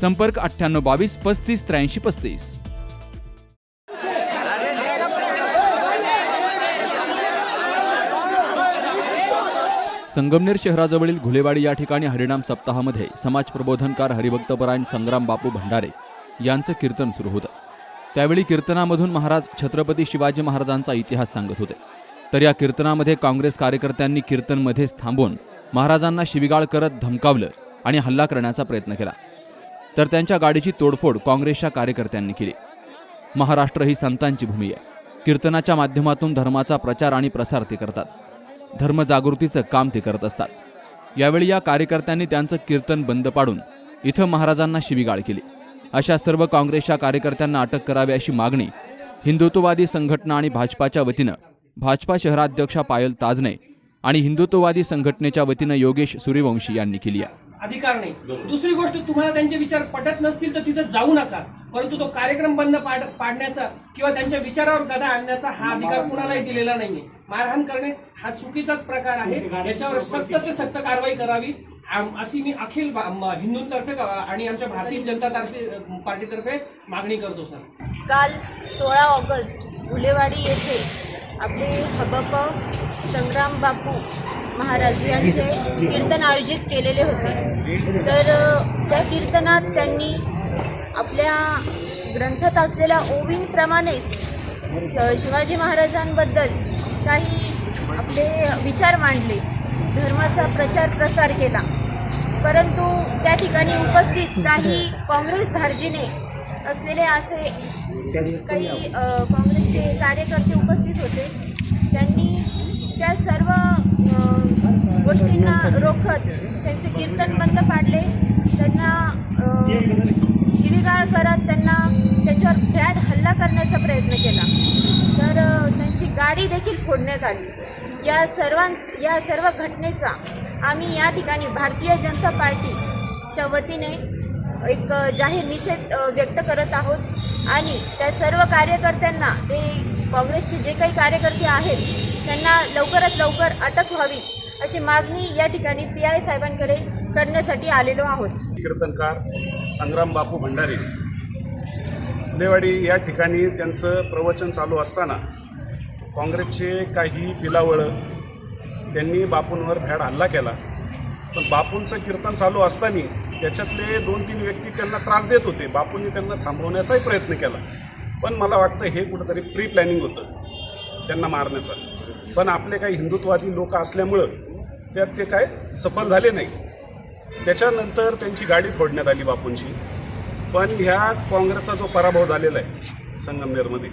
संपर्क अठ्ठ्याण्णव बावीस पस्तीस त्र्याऐंशी पस्तीस. संगमनेर शहराजवळील घुलेवाडी या ठिकाणी हरिणाम सप्ताहामध्ये समाज प्रबोधनकार हरिभक्तपरायण संग्राम बापू भंडारे यांचं कीर्तन सुरू होतं. त्यावेळी कीर्तनामधून महाराज छत्रपती शिवाजी महाराजांचा इतिहास सांगत होते. तर या कीर्तनामध्ये काँग्रेस कार्यकर्त्यांनी कीर्तनमध्येच थांबून महाराजांना शिविगाळ करत धमकावलं आणि हल्ला करण्याचा प्रयत्न केला. तर त्यांच्या गाडीची तोडफोड काँग्रेसच्या कार्यकर्त्यांनी केली. महाराष्ट्र ही संतांची भूमी आहे. कीर्तनाच्या माध्यमातून धर्माचा प्रचार आणि प्रसार ते करतात. धर्मजागृतीचं काम ते करत असतात. यावेळी या कार्यकर्त्यांनी त्यांचं कीर्तन बंद पाडून इथं महाराजांना शिवीगाळ केली. अशा सर्व काँग्रेसच्या कार्यकर्त्यांना अटक करावी अशी मागणी हिंदुत्ववादी संघटना आणि भाजपाच्या वतीनं भाजपा शहराध्यक्षा पायल ताजने आणि हिंदुत्ववादी संघटनेच्या वतीनं योगेश सूर्यवंशी यांनी केली आहे. अधिकार नाही. दुसरी गोष्ट तुम्हाला त्यांचे विचार पटत नसतील तर तिथं जाऊ नका. परंतु तो कार्यक्रम बंद पाड पाडण्याचा किंवा त्यांच्या विचारावर गदा आणण्याचा हा अधिकार कुणालाही दिलेला नाहीये. मारहाण करणे हा चुकीचाच प्रकार आहे. याच्यावर सक्त ते सक्त कारवाई करावी. अशी मी अखिल हिंदूंतर्फे आणि आमच्या भारतीय जनता तर्फे पार्टीतर्फे मागणी करतो सर. काल सोळा ऑगस्ट गुलेवाडी येथे आपले हबप संग्राम बापू महाराज यांचे कीर्तन आयोजित केलेले होते. तर त्या कीर्तनात त्यांनी आपल्या ग्रंथात असलेल्या ओवींप्रमाणेच शिवाजी महाराजांबद्दल काही आपले विचार मांडले. धर्माचा प्रचार प्रसार केला. परंतु त्या ठिकाणी उपस्थित काही काँग्रेस धार्जीने असलेले असे काही काँग्रेसचे कार्यकर्ते उपस्थित होते. त्यांनी त्या सर्व गोष्टींना रोखत त्यांचे कीर्तन बंद पाडले. त्यांना शिवीगाळ करत त्यांना त्यांच्यावर भ्याड हल्ला करण्याचा प्रयत्न केला. तर त्यांची गाडी देखील फोडण्यात आली. या सर्वां या सर्व घटनेचा आम्ही या ठिकाणी भारतीय जनता पार्टीच्या वतीने एक जाहीर निषेध व्यक्त करत आहोत. आणि त्या सर्व कार्यकर्त्यांना ते काँग्रेसचे जे काही कार्यकर्ते आहेत त्यांना लवकरात लवकर अटक व्हावी अशी मागणी या ठिकाणी पी आय साहेबांकडे करण्यासाठी आलेलो आहोत. कीर्तनकार संग्राम बापू भंडारे फुलेवाडी या ठिकाणी त्यांचं प्रवचन चालू असताना काँग्रेसचे काही पिलावळं त्यांनी बापूंवर भ्याड हल्ला केला. पण बापूंचं कीर्तन चालू असताना त्याच्यातले दोन तीन व्यक्ती त्यांना त्रास देत होते. बापूंनी त्यांना थांबवण्याचाही प्रयत्न केला. पण मला वाटतं हे कुठंतरी प्री प्लॅनिंग होतं त्यांना मारण्याचं. पण आपले काही हिंदुत्ववादी लोक असल्यामुळं त्यात ते काय सफल झाले नाही. त्याच्यानंतर त्यांची गाडी फोडण्यात आली बापूंची. पण ह्या काँग्रेसचा जो पराभव झालेला आहे संगमनेरमध्ये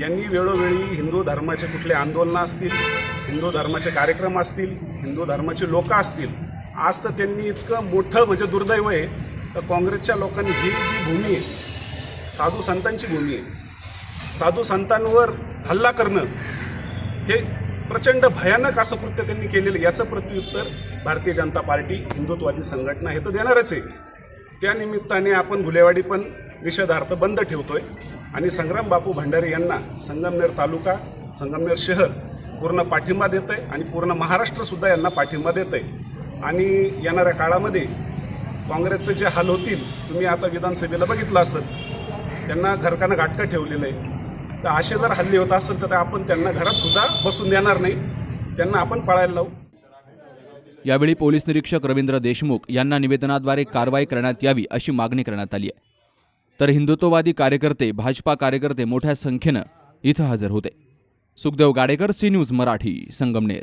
यांनी वेळोवेळी हिंदू धर्माचे कुठले आंदोलनं असतील हिंदू धर्माचे कार्यक्रम असतील हिंदू धर्माचे लोक असतील आज तर त्यांनी इतकं मोठं म्हणजे दुर्दैव आहे. तर काँग्रेसच्या लोकांनी ही जी भूमी आहे साधू संतांची भूमी आहे. साधू संतांवर हल्ला करणं हे प्रचंड भयानक असं कृत्य त्यांनी केलेलं याचं प्रत्युत्तर भारतीय जनता पार्टी हिंदुत्ववादी संघटना हे तर देणारच आहे. त्यानिमित्ताने आपण गुलेवाडी पण निषेधार्थ बंद ठेवतोय. आणि संग्राम बापू भंडारे यांना संगमनेर तालुका संगमनेर शहर पूर्ण पाठिंबा देत आहे आणि पूर्ण महाराष्ट्रसुद्धा यांना पाठिंबा देत आहे आणि येणाऱ्या काळामध्ये काँग्रेसचे जे हाल होतील तुम्ही आता विधानसभेला बघितलं असत त्यांना घरकानं घाटकं ठेवलेलं आहे. तर असे जर हल्ले होत असेल तर आपण त्यांना घरात सुद्धा बसून देणार नाही. त्यांना आपण पळायला लावू. यावेळी पोलीस निरीक्षक रवींद्र देशमुख यांना निवेदनाद्वारे कारवाई करण्यात यावी अशी मागणी करण्यात आली आहे. तर हिंदुत्ववादी कार्यकर्ते भाजपा कार्यकर्ते मोठ्या संख्येनं इथं हजर होते. Sukhdev Gadekar C news Marathi Sangamner.